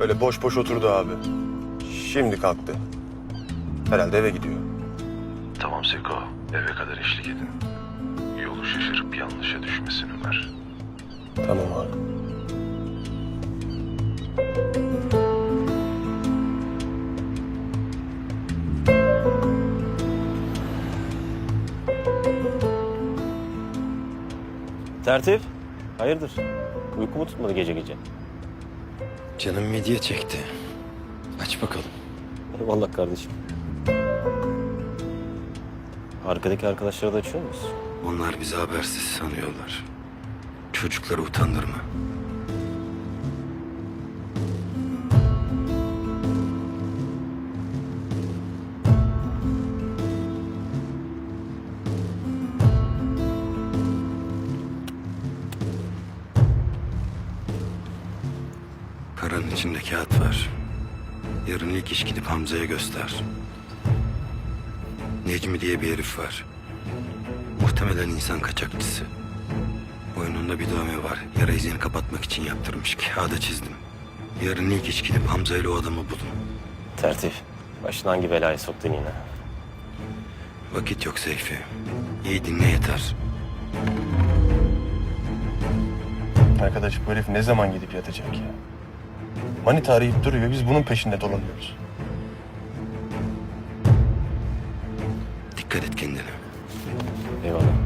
Öyle boş boş oturdu abi. Şimdi kalktı. Herhalde eve gidiyor. Tamam Seko, eve kadar eşlik edin. Yolu şaşırıp yanlışa düşmesin Ömer. Tamam abi. Tertip. Hayırdır? Uyku mu tutmadı gece gece? Canım midye çekti. Aç bakalım. Eyvallah kardeşim. Arkadaki arkadaşlara da açıyor muyuz? Onlar bizi habersiz sanıyorlar. Çocukları utandırma. Paranın içinde kağıt var. Yarın ilk iş gidip Hamza'ya göster. Necmi diye bir herif var. Muhtemelen insan kaçakçısı. Boynunda bir dövme var. Yara izini kapatmak için yaptırmış. Kağıda çizdim. Yarın ilk iş gidip Hamza ile o adamı bulun. Tertip. Başına hangi belayı soktun yine? Vakit yok Seyfi. İyi dinle yeter. Arkadaş bu herif ne zaman gidip yatacak ya? Manita arayıp duruyor. Biz bunun peşinde dolanıyoruz. Dikkat et kendine. Eyvallah.